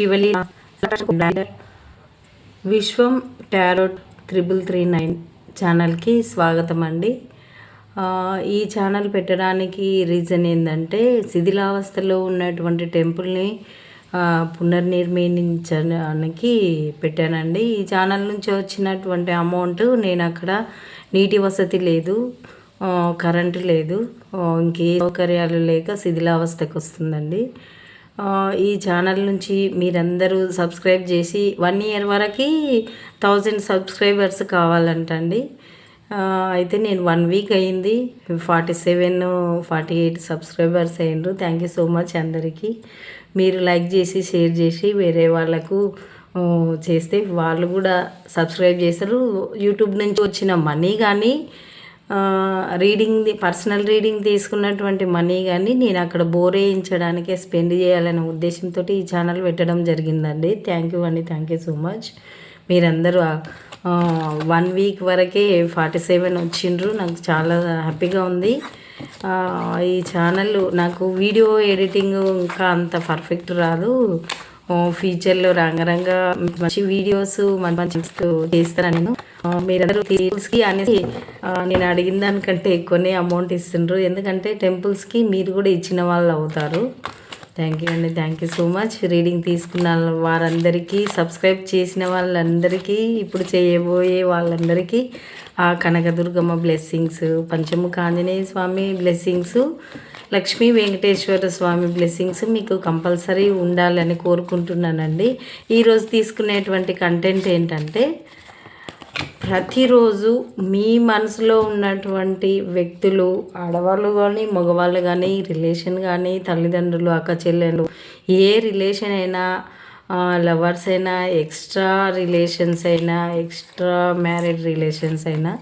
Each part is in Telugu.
Shivali Vishwam tarot triple three nine ఛానల్కి స్వాగతం అండి ఈ ఛానల్ పెట్టడానికి రీజన్ ఏంటంటే శిథిలావస్థలో ఉన్నటువంటి టెంపుల్ని పునర్నిర్మించడానికి పెట్టానండి. ఈ ఛానల్ నుంచి వచ్చినటువంటి అమౌంట్ నేను అక్కడ నీటి వసతి లేదు కరెంటు లేదు ఇంకే సౌకర్యాలు లేక శిథిలావస్థకు వస్తుందండి. ఈ ఛానల్ నుంచి మీరందరూ సబ్స్క్రైబ్ చేసి వన్ ఇయర్ వరకు థౌజండ్ సబ్స్క్రైబర్స్ కావాలంటండి. అయితే నేను వన్ వీక్ అయింది. Forty seven forty eight subscribers అయ్యారు థ్యాంక్ యూ సో మచ్ అందరికీ. మీరు లైక్ చేసి షేర్ చేసి వేరే వాళ్ళకు చేస్తే వాళ్ళు కూడా సబ్స్క్రైబ్ చేస్తారు. యూట్యూబ్ నుంచి వచ్చిన మనీ కానీ రీడింగ్ పర్సనల్ రీడింగ్ తీసుకున్నటువంటి మనీ కానీ నేను అక్కడ బోర్ వేయించడానికే స్పెండ్ చేయాలనే ఉద్దేశంతో ఈ ఛానల్ పెట్టడం జరిగిందండి. థ్యాంక్ యూ అండి. థ్యాంక్ యూ సో మచ్ మీరందరూ వన్ వీక్ వరకే ఫార్టీ సెవెన్ వచ్చిండ్రు. నాకు చాలా హ్యాపీగా ఉంది. ఈ ఛానల్ నాకు వీడియో ఎడిటింగ్ ఇంకా అంత పర్ఫెక్ట్ రాదు. ఫ్యూచర్లో రంగరంగ మంచి వీడియోస్ మంచి మంచి చేస్తాను నేను. ఆ, మీరందరూ టెంపుల్స్కి అనేసి నేను అడిగిన దానికంటే ఎక్కువనే అమౌంట్ ఇస్తుండ్రు. ఎందుకంటే టెంపుల్స్కి మీరు కూడా ఇచ్చిన వాళ్ళు అవుతారు. థ్యాంక్ యూ అండి. Thank you so much reading తీసుకున్న వారందరికీ సబ్స్క్రైబ్ చేసిన వాళ్ళందరికీ ఇప్పుడు చేయబోయే వాళ్ళందరికీ ఆ Kanakadurgamma blessings Panchamukha Anjaneya Swami blessings Lakshmi Venkateswara Swami blessings మీకు కంపల్సరీ ఉండాలని కోరుకుంటున్నానండి. ఈరోజు తీసుకునేటువంటి కంటెంట్ ఏంటంటే ప్రతిరోజు మీ మనసులో ఉన్నటువంటి వ్యక్తులు ఆడవాళ్ళు కానీ మగవాళ్ళు కానీ రిలేషన్ కానీ తల్లిదండ్రులు అక్క చెల్లెలు ఏ రిలేషన్ అయినా లవర్స్ అయినా ఎక్స్ట్రా రిలేషన్స్ అయినా ఎక్స్ట్రా మ్యారీడ్ రిలేషన్స్ అయినా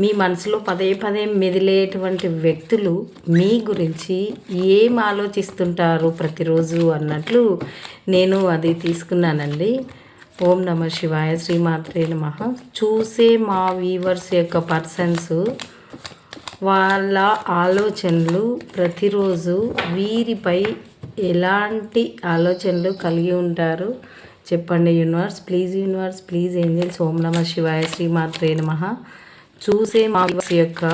మీ మనసులో పదే పదే మెదిలేటువంటి వ్యక్తులు మీ గురించి ఏం ఆలోచిస్తుంటారు ప్రతిరోజు అన్నట్లు నేను అది తీసుకున్నానండి. ఓం నమ శివాయ శ్రీమాత్రే నమ. చూసే మా వీవర్స్ యొక్క పర్సన్స్ వాళ్ళ ఆలోచనలు ప్రతిరోజు వీరిపై ఎలాంటి ఆలోచనలు కలిగి ఉంటారు? చెప్పండి universe. Please universe please angels. ఓం నమ శివాయ శ్రీమాత్రే నమ. చూసే మా యొక్క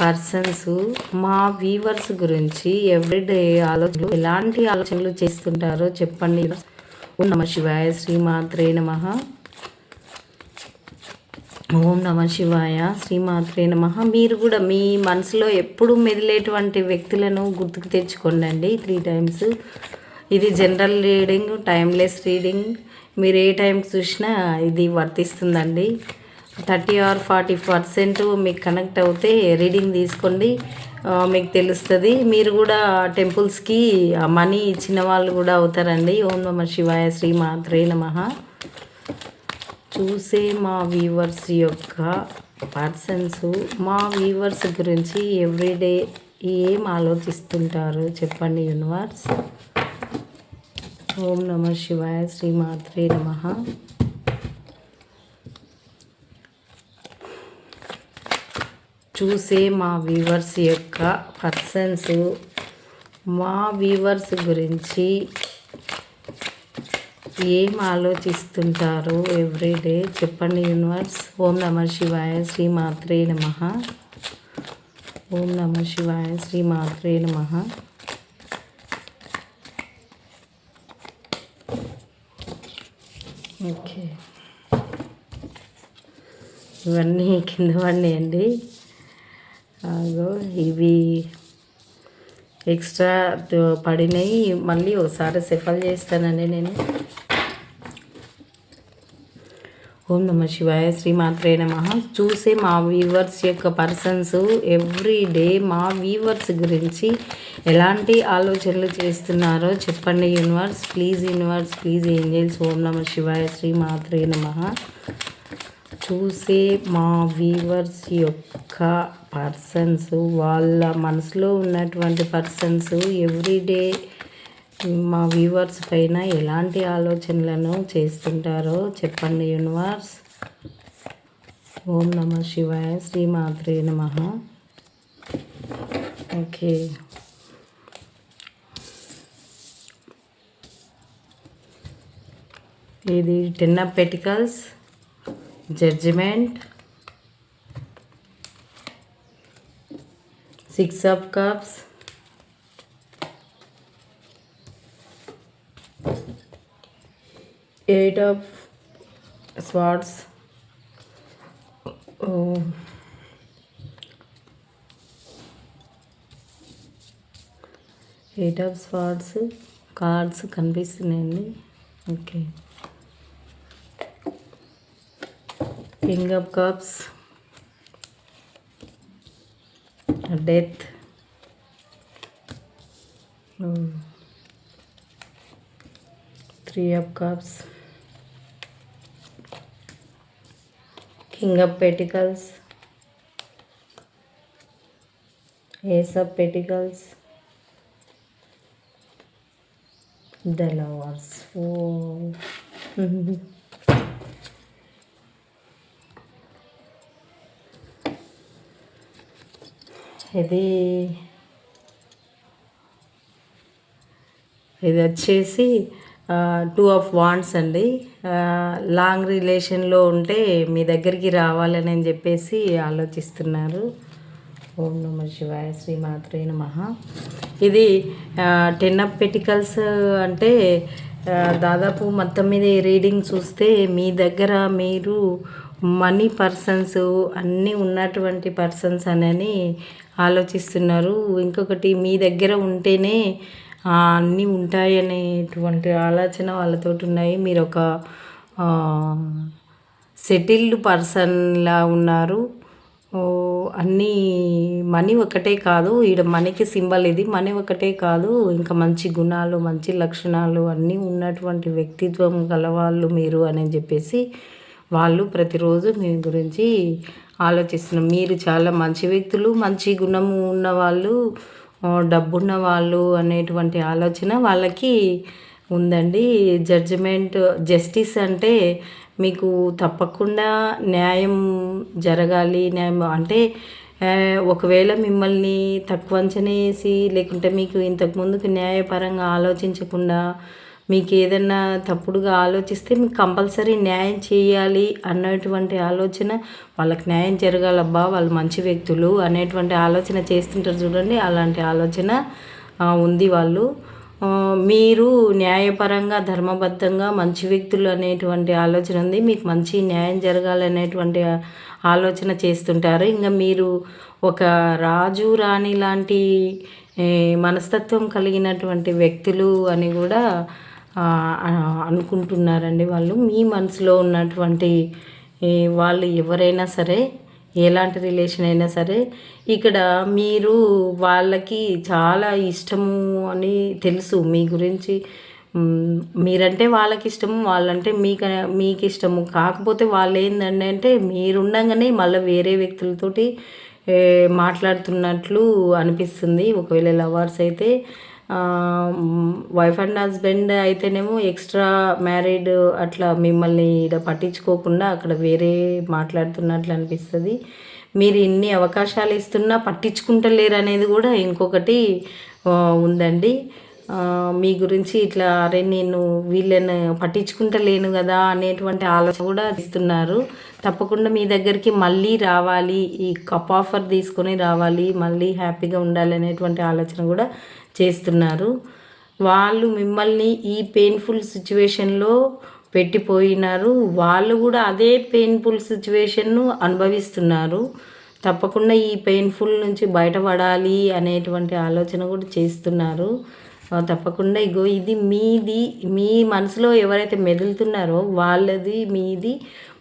పర్సన్స్ మా వీవర్స్ గురించి ఎవ్రీడే ఆలోచనలు ఎలాంటి ఆలోచనలు చేస్తుంటారో చెప్పండి ఓం నమ శివాయ శ్రీమాత్రే నమ. ఓం నమ శివాయ. శ్రీమాత్రే నమ. మీరు కూడా మీ మనసులో ఎప్పుడు మెదిలేటువంటి వ్యక్తులను గుర్తుకు తెచ్చుకోండి త్రీ టైమ్స్ ఇది జనరల్ రీడింగ్ టైమ్లెస్ రీడింగ్ మీరు ఏ టైం చూసినా ఇది వర్తిస్తుందండి. థర్టీ ఆర్ ఫార్టీ పర్సెంట్ మీకు కనెక్ట్ అవుతే రీడింగ్ తీసుకోండి. మీకు తెలుస్తుంది. మీరు కూడా టెంపుల్స్కి మనీ ఇచ్చిన వాళ్ళు కూడా అవుతారండి. ఓం నమ శివాయ. శ్రీ నమ. చూసే మా వ్యూవర్స్ యొక్క పర్సన్స్ మా వ్యూవర్స్ గురించి ఎవ్రీడే ఏం ఆలోచిస్తుంటారు చెప్పండి యూనివర్స్ ఓం నమ శివాయ శ్రీమాత్రే నమ. చూసే మా వ్యూవర్స్ యొక్క పర్సన్స్ మా వ్యూవర్స్ గురించి ఏం ఆలోచిస్తుంటారు ఎవ్రీడే చెప్పండి యూనివర్స్. ఓం నమ శివాయ శ్రీ మాత్రే నమ. ఓం నమ శివాయ శ్రీ మాత్రే నమ. ఓకే. ఇవన్నీ కింద పడినాయండి. అగో ఇవి ఎక్స్ట్రా పడినాయి. మళ్ళీ ఒకసారి సెఫల్ చేస్తానండి నేను. ఓం నమ శివాయ శ్రీమాత్రే నమ. చూసే మా వీవర్స్ యొక్క పర్సన్స్ ఎవ్రీ డే మా వీవర్స్ గురించి ఎలాంటి ఆలోచనలు చేస్తున్నారో చెప్పండి universe please universe please angels ఓం నమ శివాయ శ్రీమాత్రే నమ. చూసే మా వీవర్స్ యొక్క పర్సన్స్ వాళ్ళ మనసులో ఉన్నటువంటి పర్సన్స్ ఎవ్రీడే మా వ్యూవర్స్ పైన ఎలాంటి ఆలోచనలను చేస్తుంటారో చెప్పండి యూనివర్స్ ఓం నమ శివాయ శ్రీ మాత్రే నమ. ఓకే. ఇది ten of pentacles judgement. Six of cups eight of swords eight of swords cards కనిపిస్తున్నాయండి. Okay king of cups death three of cups king of pentacles ace of pentacles the lovers ఓ ఇది ఇది వచ్చేసి టూ ఆఫ్ వాండ్స్ అండి. లాంగ్ రిలేషన్లో ఉంటే మీ దగ్గరికి రావాలని చెప్పేసి ఆలోచిస్తున్నారు. ఓం నమ శివాయ శ్రీమాత్రే నమ. ఇది టెన్ ఆఫ్ పెటికల్స్ అంటే దాదాపు మొత్తం మీద రీడింగ్ చూస్తే మీ దగ్గర మీరు మనీ పర్సన్స్ అన్నీ ఉన్నటువంటి పర్సన్స్ అని ఆలోచిస్తున్నారు. ఇంకొకటి మీ దగ్గర ఉంటేనే అన్నీ ఉంటాయి అనేటువంటి ఆలోచన వాళ్ళతోటి ఉన్నాయి మీరు ఒక సెటిల్డ్ పర్సన్లా ఉన్నారు. అన్నీ మనీ ఒకటే కాదు. ఈడ మనీకి సింబల్ ఇది. మనీ ఒకటే కాదు. ఇంకా మంచి గుణాలు మంచి లక్షణాలు అన్నీ ఉన్నటువంటి వ్యక్తిత్వం గలవాళ్ళు మీరు అని చెప్పేసి వాళ్ళు ప్రతిరోజు మీ గురించి ఆలోచిస్తున్నారు. మీరు చాలా మంచి వ్యక్తులు మంచి గుణము ఉన్న వాళ్ళు డబ్బున్న వాళ్ళు అనేటువంటి ఆలోచన వాళ్ళకి ఉందండి. జడ్జిమెంట్ జస్టిస్ అంటే మీకు తప్పకుండా న్యాయం జరగాలి. న్యాయం అంటే ఒకవేళ మిమ్మల్ని తక్కువ అంచనా వేసి లేకుంటే మీకు ఇంతకు ముందుకు న్యాయపరంగా ఆలోచించకుండా మీకు ఏదైనా తప్పుడుగా ఆలోచిస్తే మీకు కంపల్సరీ న్యాయం చేయాలి అన్నటువంటి ఆలోచన వాళ్ళకి న్యాయం జరగాలబ్బా వాళ్ళు మంచి వ్యక్తులు అనేటువంటి ఆలోచన చేస్తుంటారు చూడండి. అలాంటి ఆలోచన ఉంది వాళ్ళు. మీరు న్యాయపరంగా ధర్మబద్ధంగా మంచి వ్యక్తులు అనేటువంటి ఆలోచన ఉంది. మీకు మంచి న్యాయం జరగాలనేటువంటి ఆలోచన చేస్తుంటారు. ఇంకా మీరు ఒక రాజు రాణి లాంటి మనస్తత్వం కలిగినటువంటి వ్యక్తులు అని కూడా అనుకుంటున్నారండి వాళ్ళు. మీ మనసులో ఉన్నటువంటి వాళ్ళు ఎవరైనా సరే ఎలాంటి రిలేషన్ అయినా సరే ఇక్కడ మీరు వాళ్ళకి చాలా ఇష్టము అని తెలుసు. మీ గురించి మీరంటే వాళ్ళకి ఇష్టము వాళ్ళంటే మీకు మీకు ఇష్టము. కాకపోతే వాళ్ళు ఏంటంటే అంటే మీరుండగానే మళ్ళీ వేరే వ్యక్తులతోటి మాట్లాడుతున్నట్లు అనిపిస్తుంది. ఒకవేళ లవర్స్ అయితే వైఫ్ అండ్ హస్బెండ్ అయితేనేమో ఎక్స్ట్రా మ్యారీడ్ అట్లా మిమ్మల్ని ఇక్కడ పట్టించుకోకుండా అక్కడ వేరే మాట్లాడుతున్నట్లు అనిపిస్తుంది. మీరు ఇన్ని అవకాశాలు ఇస్తున్నా పట్టించుకుంటలేరు అనేది కూడా ఇంకొకటి ఉందండి. మీ గురించి ఇట్లా అరే నేను వీళ్ళని పట్టించుకుంటలేను కదా అనేటువంటి ఆలోచన కూడా ఇస్తున్నారు. తప్పకుండా మీ దగ్గరికి మళ్ళీ రావాలి ఈ కప్ ఆఫర్ తీసుకొని రావాలి మళ్ళీ హ్యాపీగా ఉండాలి అనేటువంటి ఆలోచన కూడా చేస్తున్నారు. వాళ్ళు మిమ్మల్ని ఈ పెయిన్ఫుల్ సిచ్యువేషన్లో పెట్టిపోయినారు. వాళ్ళు కూడా అదే పెయిన్ఫుల్ సిచ్యువేషన్ను అనుభవిస్తున్నారు. తప్పకుండా ఈ పెయిన్ఫుల్ నుంచి బయటపడాలి అనేటువంటి ఆలోచన కూడా చేస్తున్నారు. తప్పకుండా ఇగో ఇది మీది మీ మనసులో ఎవరైతే మెదులుతున్నారో వాళ్ళది మీది.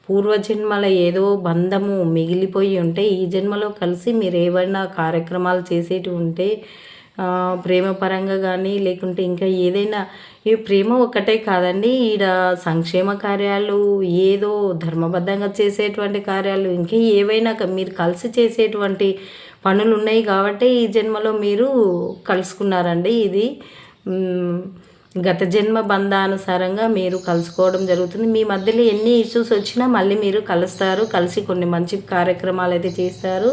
పూర్వజన్మల ఏదో బంధము మిగిలిపోయి ఉంటే ఈ జన్మలో కలిసి మీరు ఏవైనా కార్యక్రమాలు చేసేటివి ఉంటే ప్రేమపరంగా కానీ లేకుంటే ఇంకా ఏదైనా ఈ ప్రేమ ఒక్కటే కాదండి. ఈడ సంక్షేమ కార్యాలు ఏదో ధర్మబద్ధంగా చేసేటువంటి కార్యాలు ఇంకా ఏవైనా క- మీరు కలిసి చేసేటువంటి పనులు ఉన్నాయి కాబట్టి ఈ జన్మలో మీరు కలుసుకున్నారండి ఇది. గత జన్మ బంధానుసారంగా మీరు కలుసుకోవడం జరుగుతుంది. మీ మధ్యలో ఎన్ని ఇష్యూస్ వచ్చినా మళ్ళీ మీరు కలుస్తారు. కలిసి కొన్ని మంచి కార్యక్రమాలు అయితే చేస్తారు.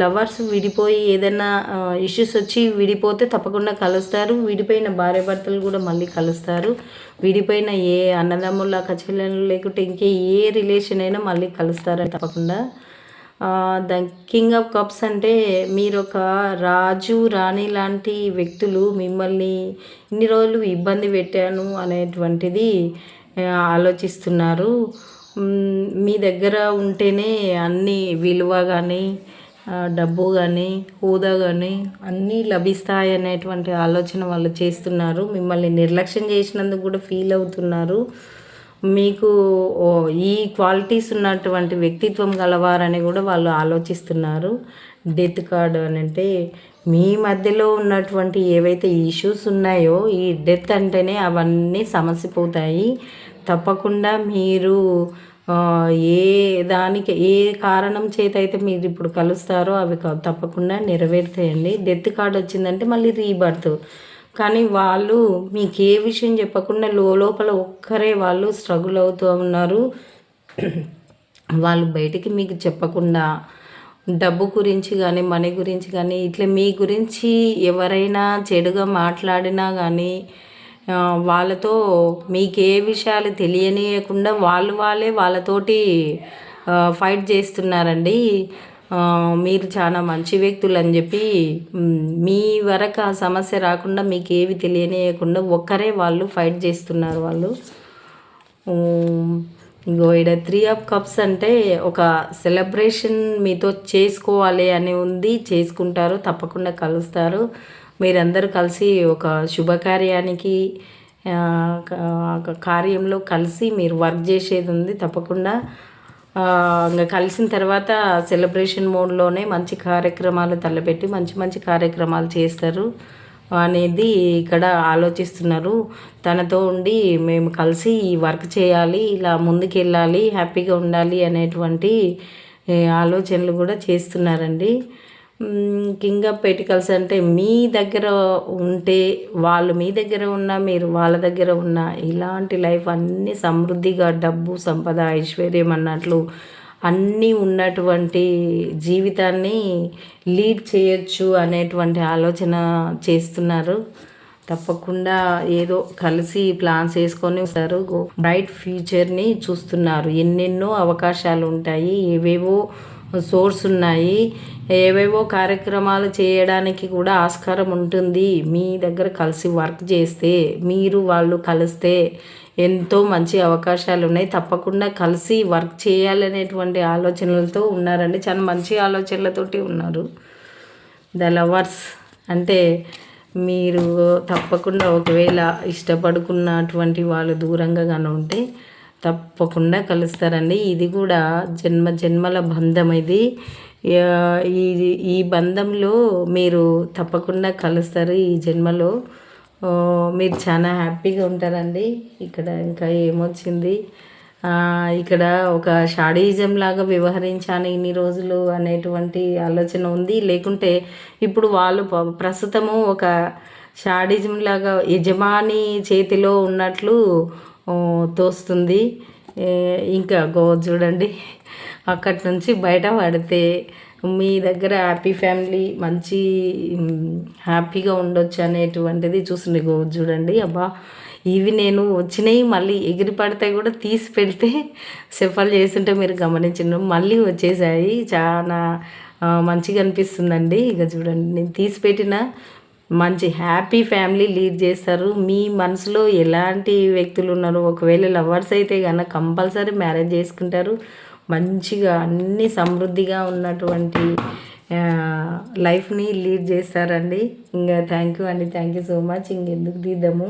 లవర్స్ విడిపోయి ఏదైనా ఇష్యూస్ వచ్చి విడిపోతే తప్పకుండా కలుస్తారు. విడిపోయిన భార్య భర్తలు కూడా మళ్ళీ కలుస్తారు. విడిపోయిన ఏ అన్నదమ్ముల కచెలను లేకుంటే ఇంకే ఏ రిలేషన్ అయినా మళ్ళీ కలుస్తారు తప్పకుండా ద కింగ్ ఆఫ్ కప్స్ అంటే మీరు ఒక రాజు రాణి లాంటి వ్యక్తులు మిమ్మల్ని ఇన్ని రోజులు ఇబ్బంది పెట్టాను అనేటువంటిది ఆలోచిస్తున్నారు. మీ దగ్గర ఉంటేనే అన్ని విలువ కానీ డబ్బు కానీ హోదా కానీ అన్నీ లభిస్తాయి అనేటువంటి ఆలోచన వాళ్ళు చేస్తున్నారు. మిమ్మల్ని నిర్లక్ష్యం చేసినందుకు కూడా ఫీల్ అవుతున్నారు. మీకు ఈ క్వాలిటీస్ ఉన్నటువంటి వ్యక్తిత్వం గలవారని కూడా వాళ్ళు ఆలోచిస్తున్నారు. డెత్ కార్డ్ అని అంటే మీ మధ్యలో ఉన్నటువంటి ఏవైతే ఇష్యూస్ ఉన్నాయో ఈ డెత్ అంటేనే అవన్నీ సమసిపోతాయి. తప్పకుండా మీరు ఏ దానికి ఏ కారణం చేత అయితే మీరు ఇప్పుడు కలుస్తారో అవి తప్పకుండా నెరవేరుతాయండి. డెత్ కార్డ్ వచ్చిందంటే మళ్ళీ రీబర్త్. కానీ వాళ్ళు మీకు ఏ విషయం చెప్పకుండా లోపల ఒక్కరే వాళ్ళు స్ట్రగుల్ అవుతూ ఉన్నారు. వాళ్ళు బయటికి మీకు చెప్పకుండా డబ్బు గురించి కానీ మనీ గురించి కానీ ఇట్లా మీ గురించి ఎవరైనా చెడుగా మాట్లాడినా కానీ వాళ్ళతో మీకు ఏ విషయాలు తెలియనియకుండా వాళ్ళు వాళ్ళే వాళ్ళతోటి ఫైట్ చేస్తున్నారండి. మీరు చాలా మంచి వ్యక్తులు అని చెప్పి మీ వరకు ఆ సమస్య రాకుండా మీకు ఏవి తెలియనియకుండా ఒక్కరే వాళ్ళు ఫైట్ చేస్తున్నారు వాళ్ళు. ఇంకో ఇక్కడ త్రీ ఆఫ్ కప్స్ అంటే ఒక సెలబ్రేషన్ మీతో చేసుకోవాలి అని ఉంది చేసుకుంటారు తప్పకుండా కలుస్తారు. మీరందరూ కలిసి ఒక శుభకార్యానికి ఒక కార్యంలో కలిసి మీరు వర్క్ చేసేది ఉంది తప్పకుండా ఇంకా కలిసిన తర్వాత సెలబ్రేషన్ మోడ్లోనే మంచి కార్యక్రమాలు తలపెట్టి మంచి మంచి కార్యక్రమాలు చేస్తారు అనేది ఇక్కడ ఆలోచిస్తున్నారు. తనతో ఉండి మేము కలిసి ఈ వర్క్ చేయాలి ఇలా ముందుకెళ్ళాలి హ్యాపీగా ఉండాలి అనేటువంటి ఆలోచనలు కూడా చేస్తున్నారండి. కింగ్ ఆఫ్ పెటికల్స్ అంటే మీ దగ్గర ఉంటే వాళ్ళు మీ దగ్గర ఉన్న మీరు వాళ్ళ దగ్గర ఉన్న ఇలాంటి లైఫ్ అన్నీ సమృద్ధిగా డబ్బు సంపద ఐశ్వర్యం అన్నట్లు అన్నీ ఉన్నటువంటి జీవితాన్ని లీడ్ చేయొచ్చు అనేటువంటి ఆలోచన చేస్తున్నారు. తప్పకుండా ఏదో కలిసి ప్లాన్స్ వేసుకొని వస్తారు బ్రైట్ ఫ్యూచర్ని చూస్తున్నారు. ఎన్నెన్నో అవకాశాలు ఉంటాయి. ఏవేవో సోర్స్ ఉన్నాయి. ఏవేవో కార్యక్రమాలు చేయడానికి కూడా ఆస్కారం ఉంటుంది. మీ దగ్గర కలిసి వర్క్ చేస్తే మీరు వాళ్ళు కలిస్తే ఎంతో మంచి అవకాశాలు ఉన్నాయి. తప్పకుండా కలిసి వర్క్ చేయాలనేటువంటి ఆలోచనలతో ఉన్నారండి. చాలా మంచి ఆలోచనలతోటి ఉన్నారు. ద లవర్స్ అంటే మీరు తప్పకుండా ఒకవేళ ఇష్టపడుకున్నటువంటి వాళ్ళు దూరంగా కానీ ఉంటే తప్పకుండా కలుస్తారండి. ఇది కూడా జన్మ జన్మల బంధం ఇది. ఈ ఈ బంధంలో మీరు తప్పకుండా కలుస్తారు ఈ జన్మలో. మీరు చాలా హ్యాపీగా ఉంటారండి. ఇక్కడ ఇంకా ఏమొచ్చింది? ఇక్కడ ఒక షాడీజం లాగా వ్యవహరించాను ఇన్ని రోజులు అనేటువంటి ఆలోచన ఉంది. లేకుంటే ఇప్పుడు వాళ్ళు ప్రస్తుతము ఒక షాడిజం లాగా యజమాని చేతిలో ఉన్నట్లు తోస్తుంది. ఇంకా గో చూడండి. అక్కడి నుంచి బయట పడితే మీ దగ్గర హ్యాపీ ఫ్యామిలీ మంచి హ్యాపీగా ఉండొచ్చు అనేటువంటిది చూసింది గో చూడండి. అబ్బా ఇవి నేను వచ్చినాయి మళ్ళీ ఎగిరి పడితే కూడా తీసి పెడితే సెఫల్ చేస్తుంటే మీరు గమనించండి మళ్ళీ వచ్చేసాయి. చాలా మంచిగా అనిపిస్తుందండి. ఇక చూడండి నేను తీసి పెట్టిన మంచి హ్యాపీ ఫ్యామిలీ లీడ్ చేస్తారు. మీ మనసులో ఎలాంటి వ్యక్తులు ఉన్నారు? ఒకవేళ లవర్స్ అయితే కనుక కంపల్సరీ మ్యారేజ్ చేసుకుంటారు. మంచిగా అన్ని సమృద్ధిగా ఉన్నటువంటి లైఫ్ని లీడ్ చేస్తారండి. ఇంకా థ్యాంక్ యూ అండి. థ్యాంక్ యూ సో మచ్ ఇంకెందుకు తీద్దాము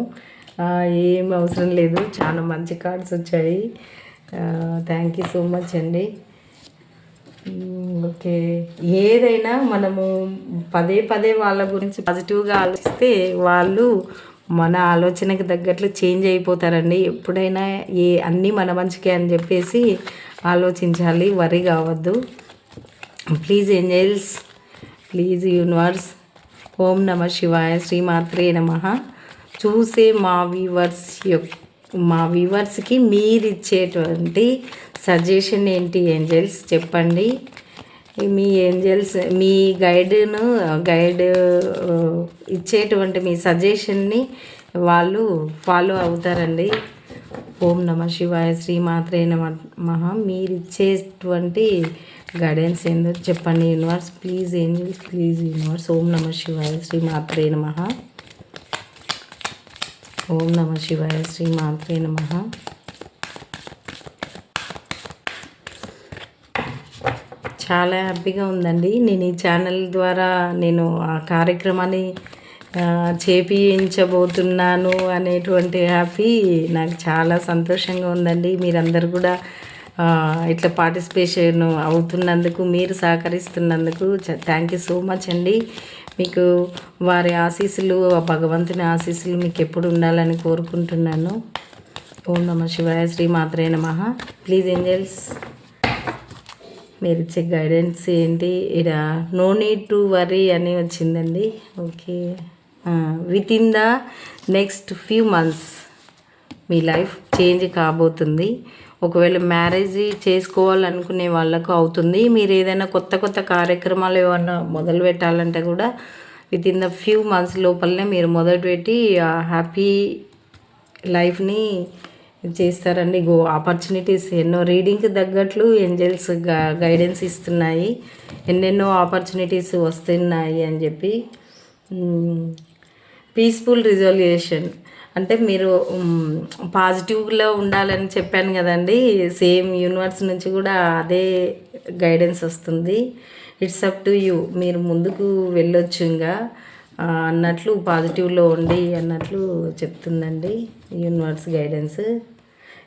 ఏం అవసరం లేదు. చాలా మంచి కార్డ్స్ వచ్చాయి. థ్యాంక్ యూ సో మచ్ అండి. ఓకే. ఏదైనా మనము పదే పదే వాళ్ళ గురించి పాజిటివ్గా ఆలోచిస్తే వాళ్ళు మన ఆలోచనకి తగ్గట్లు చేంజ్ అయిపోతారండి. ఎప్పుడైనా ఏ అన్నీ మన మంచికే అని చెప్పేసి ఆలోచించాలి. వరి కావద్దు. ప్లీజ్ ఏంజల్స్ ప్లీజ్ యూనివర్స్ ఓం నమ శివాయ శ్రీమాత్రే నమ. చూసే మా వ్యూవర్స్ యొక్క మా వ్యూవర్స్కి మీరు ఇచ్చేటువంటి సజెషన్ ఏంటి ఏంజల్స్? చెప్పండి. మీ ఏంజల్స్ మీ గైడ్ను గైడ్ ఇచ్చేటువంటి మీ సజెషన్ని వాళ్ళు ఫాలో అవుతారండి. ఓం నమ శివాయ శ్రీ మాత్రే నమ మహా మీరు ఇచ్చేటువంటి గైడెన్స్ ఏందో చెప్పండి universe. Please angels please universe. ఓం నమ శివాయ శ్రీ మాత్రే నమ. ఓం నమ శివాయ శ్రీ మాత్రే నమ. చాలా హ్యాపీగా ఉందండి. నేను ఈ ఛానల్ ద్వారా నేను ఆ కార్యక్రమాన్ని చేపించబోతున్నాను అనేటువంటి హ్యాపీ నాకు చాలా సంతోషంగా ఉందండి. మీరందరూ కూడా ఇట్లా పార్టిసిపేషన్ అవుతున్నందుకు మీరు సహకరిస్తున్నందుకు థ్యాంక్ యూ సో మచ్ అండి. మీకు వారి ఆశీస్సులు భగవంతుని ఆశీస్సులు మీకు ఎప్పుడు ఉండాలని కోరుకుంటున్నాను. ఓం నమ శివాయ శ్రీ మాత్రే నమ. ప్లీజ్ ఏంజల్స్ మీరు ఇచ్చే గైడెన్స్ ఏంటి? ఇక్కడ నో నీడ్ టు వరీ అని వచ్చిందండి. Okay within the next few months me life change కాబోతుంది. ఒకవేళ మ్యారేజ్ చేసుకోవాలనుకునే వాళ్ళకు అవుతుంది. మీరు ఏదైనా కొత్త కొత్త కార్యక్రమాలు ఏమన్నా మొదలు పెట్టాలంటే కూడా within the few months లోపలనే మీరు మొదలు పెట్టి హ్యాపీ లైఫ్ని చేస్తారండి. గో ఆపర్చునిటీస్ ఎన్నో రీడింగ్కి తగ్గట్లు ఏంజల్స్ గైడెన్స్ ఇస్తున్నాయి. ఎన్నెన్నో ఆపర్చునిటీస్ వస్తున్నాయి అని చెప్పి పీస్ఫుల్ రిజల్యూషన్ అంటే మీరు పాజిటివ్లో ఉండాలని చెప్పాను కదండి. సేమ్ యూనివర్స్ నుంచి కూడా అదే గైడెన్స్ వస్తుంది. ఇట్స్ అప్ టు యూ మీరు ముందుకు వెళ్ళొచ్చు ఇంకా. అన్నట్లు పాజిటివ్లో ఉండి అన్నట్లు చెప్తుందండి యూనివర్స్ గైడెన్స్.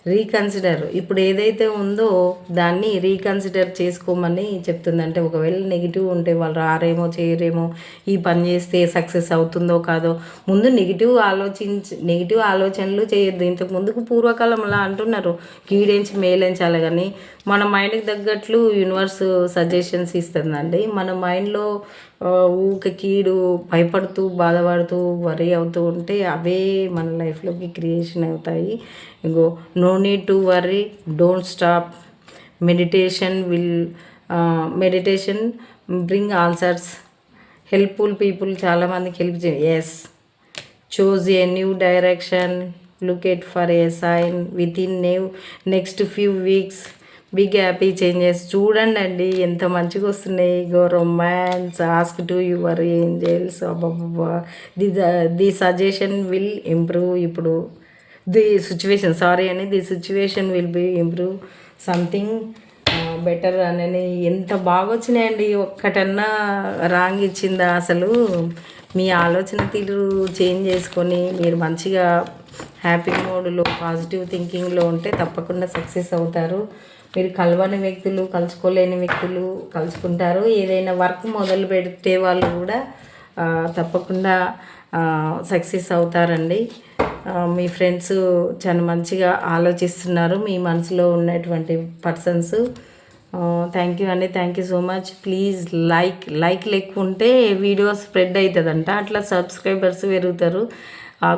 రీకన్సిడర్ ఇప్పుడు ఏదైతే ఉందో దాన్ని రీకన్సిడర్ చేసుకోమని చెప్తుందంటే ఒకవేళ నెగిటివ్ ఉంటే వాళ్ళు రారేమో చేయరేమో ఈ పని చేస్తే సక్సెస్ అవుతుందో కాదో ముందు నెగిటివ్ ఆలోచించి నెగిటివ్ ఆలోచనలు చేయొద్దు. ఇంతకు ముందుకు పూర్వకాలంలో అంటున్నారు కీడించి మేలించాలి కానీ మన మైండ్కి తగ్గట్లు యూనివర్స్ సజెషన్స్ ఇస్తుందండి. మన మైండ్లో ఊక కీడు భయపడుతూ బాధపడుతూ వరీ అవుతూ ఉంటే అవే మన లైఫ్లోకి క్రియేషన్ అవుతాయి. ఇంకో no need to worry don't stop meditation will meditation bring answers helpful people చాలామందికి హెల్ప్ చే yes choose a new direction look at for a sign within new next few weeks big happy changes చూడండి అండి ఎంత మంచిగా వస్తున్నాయి. Go romance ask to your angels అబ్బాబ్బా the the suggestion will improve ఇప్పుడు. ది సిచ్యువేషన్ సారీ అని the situation will be improve something better అని ఎంత బాగా వచ్చినాయండి. ఒక్కటన్నా రాంగ్ ఇచ్చిందా అసలు? మీ ఆలోచన తీరు చేంజ్ చేసుకొని మీరు మంచిగా హ్యాపీ మోడ్లో పాజిటివ్ థింకింగ్లో ఉంటే తప్పకుండా సక్సెస్ అవుతారు. మీరు కలవని వ్యక్తులు కలుసుకోలేని వ్యక్తులు కలుసుకుంటారు. ఏదైనా వర్క్ మొదలు పెడితే వాళ్ళు కూడా తప్పకుండా సక్సెస్ అవుతారండి. మీ ఫ్రెండ్స్ చాలా మంచిగా ఆలోచిస్తున్నారు మీ మనసులో ఉన్నటువంటి పర్సన్స్. థ్యాంక్ యూ అండి. Thank you so much please like like లేకుంటే వీడియో స్ప్రెడ్ అవుతుందంట. అట్లా సబ్స్క్రైబర్స్ పెరుగుతారు.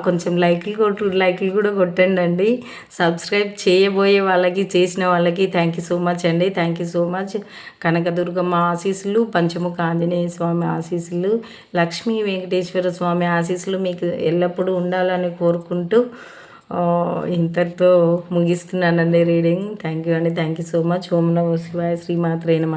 కొంచెం లైక్లు కొట్టు లైక్లు కూడా కొట్టండి అండి సబ్స్క్రైబ్ చేయబోయే వాళ్ళకి చేసిన వాళ్ళకి థ్యాంక్ యూ సో మచ్ అండి. Thank you so much Kanakadurgamma ఆశీస్సులు పంచముఖ ఆంజనేయ స్వామి ఆశీస్సులు లక్ష్మీ వెంకటేశ్వర స్వామి ఆశీస్సులు మీకు ఎల్లప్పుడూ ఉండాలని కోరుకుంటూ ఇంతటితో ముగిస్తున్నానండి రీడింగ్. థ్యాంక్ యూ అండి. థ్యాంక్ యూ సో మచ్ ఓం నమో శివాయ శ్రీమాత్రే నమ.